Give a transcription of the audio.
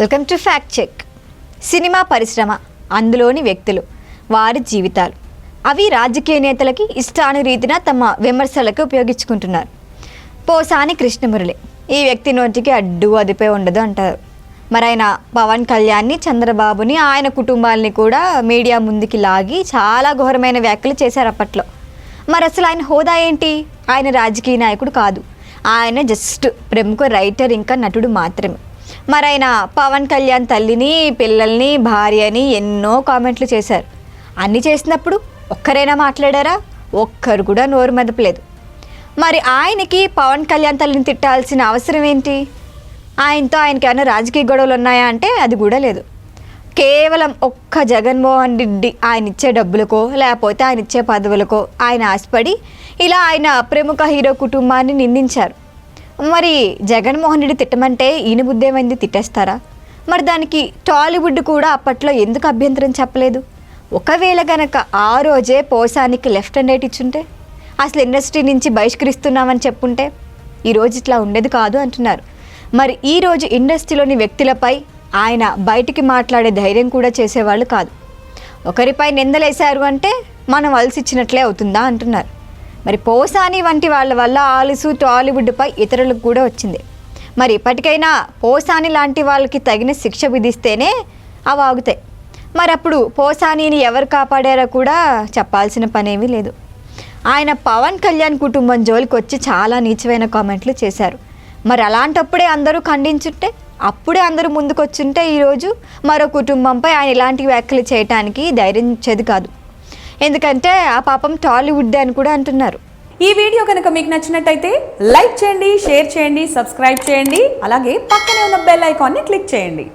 Welcome to fact check cinema పరిశ్రమ అందులోని వ్యక్తులు వారి జీవితాలు. అవి రాజకీయ నేతలకి ఇష్టానురీతిన తమ విమర్శలకు ఉపయోగించుకుంటున్నారు. పోసాని కృష్ణమురళి ఈ వ్యక్తి నోటికి అడ్డు అదిపై ఉండదు అంటారు. మరి ఆయన పవన్ కళ్యాణ్ని చంద్రబాబుని ఆయన కుటుంబాలని కూడా మీడియా ముందుకి లాగి చాలా ఘోరమైన వ్యాఖ్యలు చేశారు అప్పట్లో. మరి అసలు ఆయన హోదా ఏంటి? ఆయన రాజకీయ నాయకుడు కాదు. ఆయన జస్ట్ ప్రముఖ రైటర్ ఇంకా నటుడు మాత్రమే. మరి ఆయన పవన్ కళ్యాణ్ తల్లిని పిల్లల్ని భార్యని ఎన్నో కామెంట్లు చేశారు. అన్ని చేసినప్పుడు ఒక్కరైనా మాట్లాడారా? ఒక్కరు కూడా నోరు మెదపలేదు. మరి ఆయనకి పవన్ కళ్యాణ్ తల్లిని తిట్టాల్సిన అవసరం ఏంటి? ఆయనతో ఆయనకేమైనా రాజకీయ గొడవలు ఉన్నాయా అంటే అది కూడా లేదు. కేవలం ఒక్క జగన్మోహన్ రెడ్డి ఆయన ఇచ్చే డబ్బులకో లేకపోతే ఆయన ఇచ్చే పదవులకో ఆయన ఆశపడి ఇలా ఆయన ప్రముఖ హీరో కుటుంబాన్ని నిందించారు. మరి జగన్మోహన్ రెడ్డి తిట్టమంటే ఈయన తిట్టేస్తారా? మరి దానికి టాలీవుడ్ కూడా అప్పట్లో ఎందుకు అభ్యంతరం చెప్పలేదు? ఒకవేళ గనక ఆ రోజే పోసానికి లెఫ్ట్ అండ్ రైట్ ఇచ్చుంటే అసలు ఇండస్ట్రీ నుంచి బహిష్కరిస్తున్నామని చెప్పుంటే ఈరోజు ఇట్లా ఉండేది కాదు అంటున్నారు. మరి ఈరోజు ఇండస్ట్రీలోని వ్యక్తులపై ఆయన బయటికి మాట్లాడే ధైర్యం కూడా చేసేవాళ్ళు కాదు. ఒకరిపై నిందలేశారు అంటే మనం అలసిచ్చినట్లే అవుతుందా అంటున్నారు. మరి పోసాని వంటి వాళ్ళ వల్ల ఆలుసు టాలీవుడ్పై ఇతరులకు కూడా వచ్చింది. మరి ఇప్పటికైనా పోసాని లాంటి వాళ్ళకి తగిన శిక్ష విధిస్తేనే అవి ఆగుతాయి. మరి అప్పుడు పోసానీని ఎవరు కాపాడారో కూడా చెప్పాల్సిన పనేమీ లేదు. ఆయన పవన్ కళ్యాణ్ కుటుంబం జోలికి వచ్చి చాలా నీచమైన కామెంట్లు చేశారు. మరి అలాంటప్పుడే అందరూ ఖండించుంటే అప్పుడే అందరూ ముందుకొచ్చుంటే ఈరోజు మరో కుటుంబంపై ఆయన ఇలాంటి వ్యాఖ్యలు చేయటానికి ధైర్యం ఇచ్చేది కాదు. ఎందుకంటే ఆ పాపం టాలీవుడ్ అని కూడా అంటున్నారు. ఈ వీడియో కనుక మీకు నచ్చినట్టయితే లైక్ చేయండి షేర్ చేయండి సబ్స్క్రైబ్ చేయండి అలాగే పక్కనే ఉన్న బెల్ ఐకాన్ని క్లిక్ చేయండి.